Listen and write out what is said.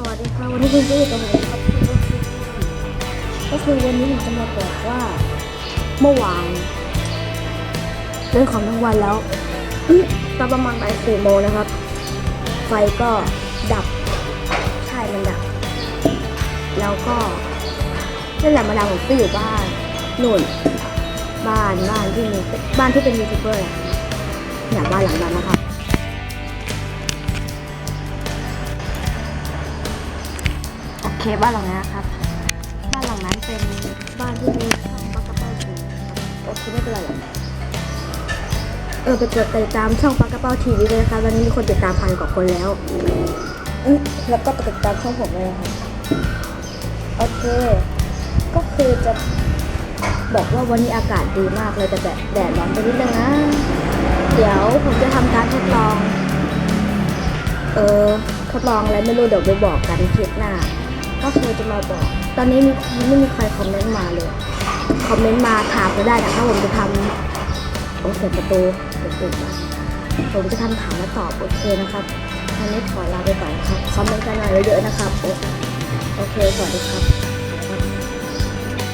สวัสดีค่ะวันนี้คุณจะอยู่กับผมครับก็คือวันนี้ผมจะมาบอกว่าเมื่อวานเล่นของทั้งวันแล้วตอนประมาณบ่ายสี่โมงนะครับ ไฟก็ดับใช่มันดับ แล้วก็นั่นแหละมาดามผมก็อยู่บ้านนู่นบ้านบ้านที่มีบ้านที่เป็นยูทูบเบอร์อะเนี่ยบ้านหลังนั้นนะครับ เคบ้านหลังนั้ครับ บ้านหลังนั้นเป็นบ้านที่มีช่องปักกระเป้าทีวีครับโอเคไม่เป็นไรหรอกเออไปกดติดตามช่องปักกระเป้าทีวีเลยนะคะตอนนี้มีคนติดตามพันกว่าคนแล้วอื้อแล้วก็ไปติดตามช่องผมเลยนะครับโอเค ก็คือจะบอกว่าวันนี้อากาศดีมากเลยแต่แบบแดดร้อนไปนิดนึงนะ เดี๋ยวผมจะทำการทดลอง เออทดลองอะไรไม่รู้เดี๋ยวไปบอกกันคลิปหน้า ก็คือจะมาบอก ตอนนี้มีไม่มีใครคอมเมนต์มาเลย คอมเมนต์มาถามก็ได้นะคะผมจะทำโอเสียงประตูเดี๋ยวปิดมาผมจะทำถามและตอบโอเคนะครับวันนี้ขอลาไปก่อนครับคอมเมนต์กันหน่อยเยอะๆนะครับโอโอเค สวัสดีครับ